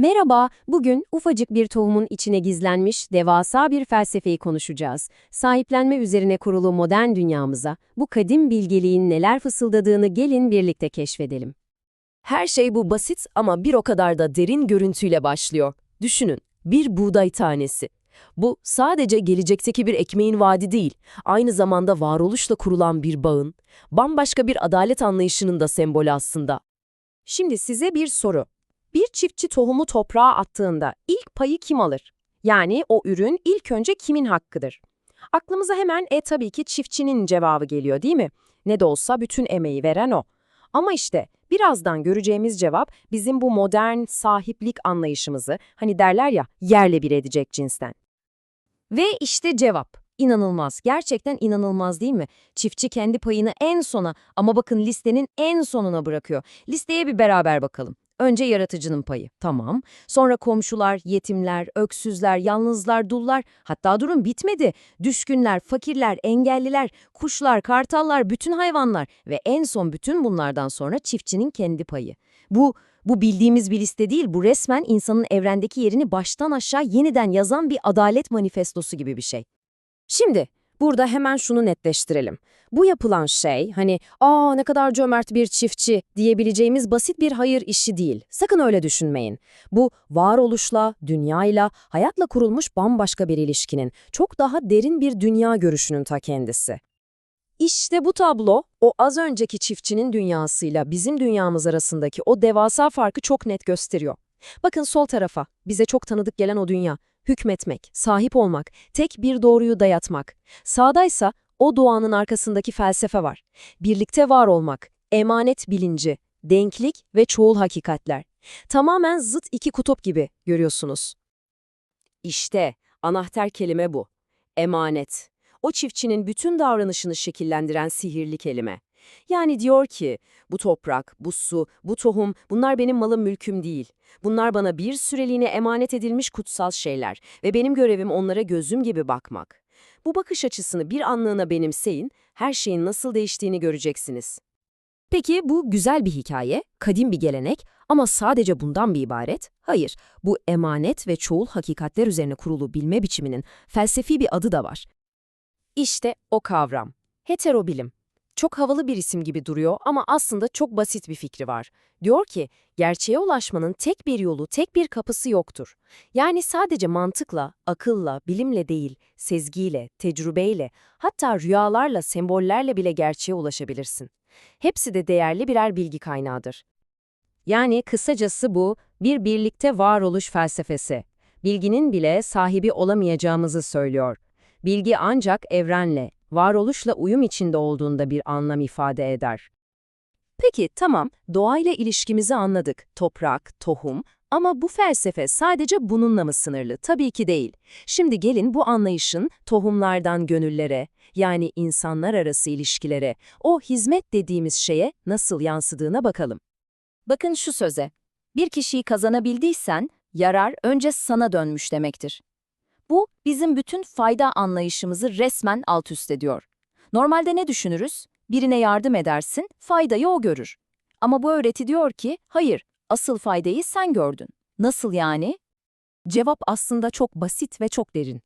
Merhaba, bugün ufacık bir tohumun içine gizlenmiş devasa bir felsefeyi konuşacağız. Sahiplenme üzerine kurulu modern dünyamıza bu kadim bilgeliğin neler fısıldadığını gelin birlikte keşfedelim. Her şey bu basit ama bir o kadar da derin görüntüyle başlıyor. Düşünün, bir buğday tanesi. Bu sadece gelecekteki bir ekmeğin vaadi değil, aynı zamanda varoluşla kurulan bir bağın, bambaşka bir adalet anlayışının da sembolü aslında. Şimdi size bir soru. Bir çiftçi tohumu toprağa attığında ilk payı kim alır? Yani o ürün ilk önce kimin hakkıdır? Aklımıza hemen e tabii ki çiftçinin cevabı geliyor değil mi? Ne de olsa bütün emeği veren o. Ama işte birazdan göreceğimiz cevap bizim bu modern sahiplik anlayışımızı hani derler ya yerle bir edecek cinsten. Ve işte cevap. İnanılmaz. Gerçekten inanılmaz değil mi? Çiftçi kendi payını en sona ama bakın listenin en sonuna bırakıyor. Listeye bir beraber bakalım. Önce yaratıcının payı. Tamam. Sonra komşular, yetimler, öksüzler, yalnızlar, dullar. Hatta durun bitmedi. Düşkünler, fakirler, engelliler, kuşlar, kartallar, bütün hayvanlar ve en son bütün bunlardan sonra çiftçinin kendi payı. Bu bu bildiğimiz bir liste değil, bu resmen insanın evrendeki yerini baştan aşağı yeniden yazan bir adalet manifestosu gibi bir şey. Şimdi burada hemen şunu netleştirelim. Bu yapılan şey hani ''Aa ne kadar cömert bir çiftçi'' diyebileceğimiz basit bir hayır işi değil. Sakın öyle düşünmeyin. Bu varoluşla, dünyayla, hayatla kurulmuş bambaşka bir ilişkinin, çok daha derin bir dünya görüşünün ta kendisi. İşte bu tablo, o az önceki çiftçinin dünyasıyla bizim dünyamız arasındaki o devasa farkı çok net gösteriyor. Bakın sol tarafa, bize çok tanıdık gelen o dünya. Hükmetmek, sahip olmak, tek bir doğruyu dayatmak. Sağdaysa o doğanın arkasındaki felsefe var. Birlikte var olmak, emanet bilinci, denklik ve çoğul hakikatler. Tamamen zıt iki kutup gibi görüyorsunuz. İşte anahtar kelime bu. Emanet. O çiftçinin bütün davranışını şekillendiren sihirli kelime. Yani diyor ki, bu toprak, bu su, bu tohum, bunlar benim malım mülküm değil. Bunlar bana bir süreliğine emanet edilmiş kutsal şeyler ve benim görevim onlara gözüm gibi bakmak. Bu bakış açısını bir anlığına benimseyin, her şeyin nasıl değiştiğini göreceksiniz. Peki bu güzel bir hikaye, kadim bir gelenek ama sadece bundan bir ibaret? Hayır, bu emanet ve çoğul hakikatler üzerine kurulu bilme biçiminin felsefi bir adı da var. İşte o kavram. Heterobilim. Çok havalı bir isim gibi duruyor ama aslında çok basit bir fikri var. Diyor ki, gerçeğe ulaşmanın tek bir yolu, tek bir kapısı yoktur. Yani sadece mantıkla, akılla, bilimle değil, sezgiyle, tecrübeyle, hatta rüyalarla, sembollerle bile gerçeğe ulaşabilirsin. Hepsi de değerli birer bilgi kaynağıdır. Yani kısacası bu, bir birlikte varoluş felsefesi. Bilginin bile sahibi olamayacağımızı söylüyor. Bilgi ancak evrenle, varoluşla uyum içinde olduğunda bir anlam ifade eder. Peki tamam, doğayla ilişkimizi anladık. Toprak, tohum ama bu felsefe sadece bununla mı sınırlı? Tabii ki değil. Şimdi gelin bu anlayışın tohumlardan gönüllere, yani insanlar arası ilişkilere, o hizmet dediğimiz şeye nasıl yansıdığına bakalım. Bakın şu söze. Bir kişiyi kazanabildiysen, yarar önce sana dönmüş demektir. Bu, bizim bütün fayda anlayışımızı resmen alt üst ediyor. Normalde ne düşünürüz? Birine yardım edersin, faydayı o görür. Ama bu öğreti diyor ki, hayır, asıl faydayı sen gördün. Nasıl yani? Cevap aslında çok basit ve çok derin.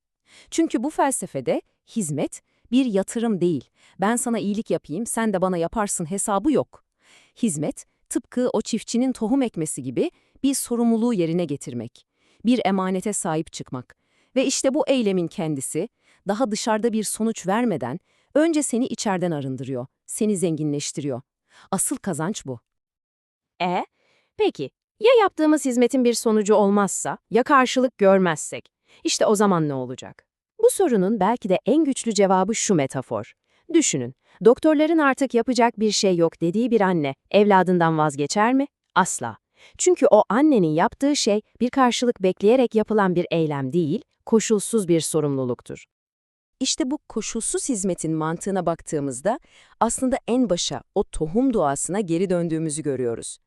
Çünkü bu felsefede hizmet bir yatırım değil. Ben sana iyilik yapayım, sen de bana yaparsın hesabı yok. Hizmet, tıpkı o çiftçinin tohum ekmesi gibi bir sorumluluğu yerine getirmek. Bir emanete sahip çıkmak. Ve işte bu eylemin kendisi, daha dışarıda bir sonuç vermeden, önce seni içeriden arındırıyor, seni zenginleştiriyor. Asıl kazanç bu. E, peki, ya yaptığımız hizmetin bir sonucu olmazsa, ya karşılık görmezsek? İşte o zaman ne olacak? Bu sorunun belki de en güçlü cevabı şu metafor. Düşünün, doktorların artık yapacak bir şey yok dediği bir anne evladından vazgeçer mi? Asla. Çünkü o annenin yaptığı şey bir karşılık bekleyerek yapılan bir eylem değil, koşulsuz bir sorumluluktur. İşte bu koşulsuz hizmetin mantığına baktığımızda aslında en başa, o tohum duasına geri döndüğümüzü görüyoruz.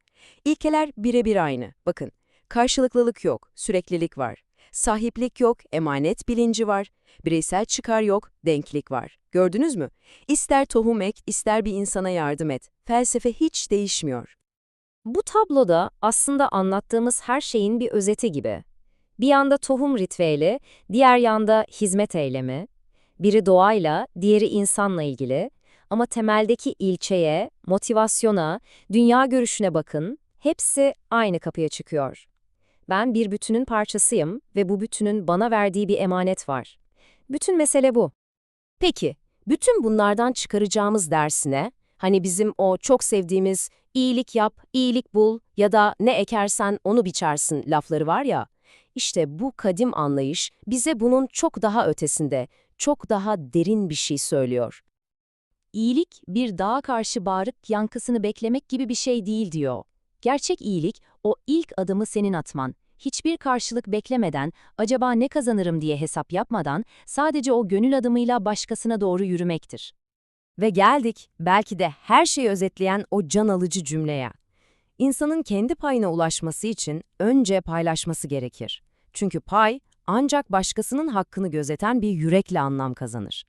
İlkeler birebir aynı. Bakın, karşılıklılık yok, süreklilik var. Sahiplik yok, emanet bilinci var. Bireysel çıkar yok, denklik var. Gördünüz mü? İster tohum ek, ister bir insana yardım et. Felsefe hiç değişmiyor. Bu tabloda aslında anlattığımız her şeyin bir özeti gibi. Bir yanda tohum ritüeli, diğer yanda hizmet eylemi. Biri doğayla, diğeri insanla ilgili. Ama temeldeki ilçeye, motivasyona, dünya görüşüne bakın, hepsi aynı kapıya çıkıyor. Ben bir bütünün parçasıyım ve bu bütünün bana verdiği bir emanet var. Bütün mesele bu. Peki, bütün bunlardan çıkaracağımız dersine, hani bizim o çok sevdiğimiz iyilik yap, iyilik bul ya da ne ekersen onu biçersin lafları var ya, işte bu kadim anlayış bize bunun çok daha ötesinde, çok daha derin bir şey söylüyor. İyilik bir dağa karşı bağırıp yankısını beklemek gibi bir şey değil diyor. Gerçek iyilik o ilk adımı senin atman. Hiçbir karşılık beklemeden, acaba ne kazanırım diye hesap yapmadan sadece o gönül adımıyla başkasına doğru yürümektir. Ve geldik belki de her şeyi özetleyen o can alıcı cümleye. İnsanın kendi payına ulaşması için önce paylaşması gerekir. Çünkü pay ancak başkasının hakkını gözeten bir yürekle anlam kazanır.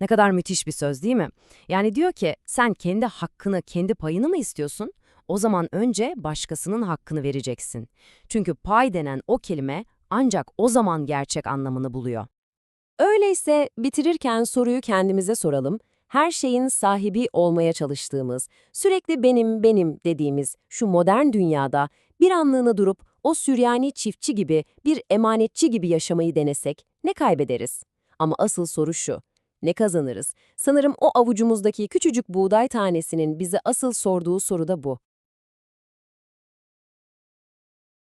Ne kadar müthiş bir söz değil mi? Yani diyor ki sen kendi hakkını, kendi payını mı istiyorsun? O zaman önce başkasının hakkını vereceksin. Çünkü pay denen o kelime ancak o zaman gerçek anlamını buluyor. Öyleyse bitirirken soruyu kendimize soralım. Her şeyin sahibi olmaya çalıştığımız, sürekli benim benim dediğimiz şu modern dünyada bir anlığına durup o Süryani çiftçi gibi bir emanetçi gibi yaşamayı denesek ne kaybederiz? Ama asıl soru şu. Ne kazanırız? Sanırım o avucumuzdaki küçücük buğday tanesinin bize asıl sorduğu soru da bu.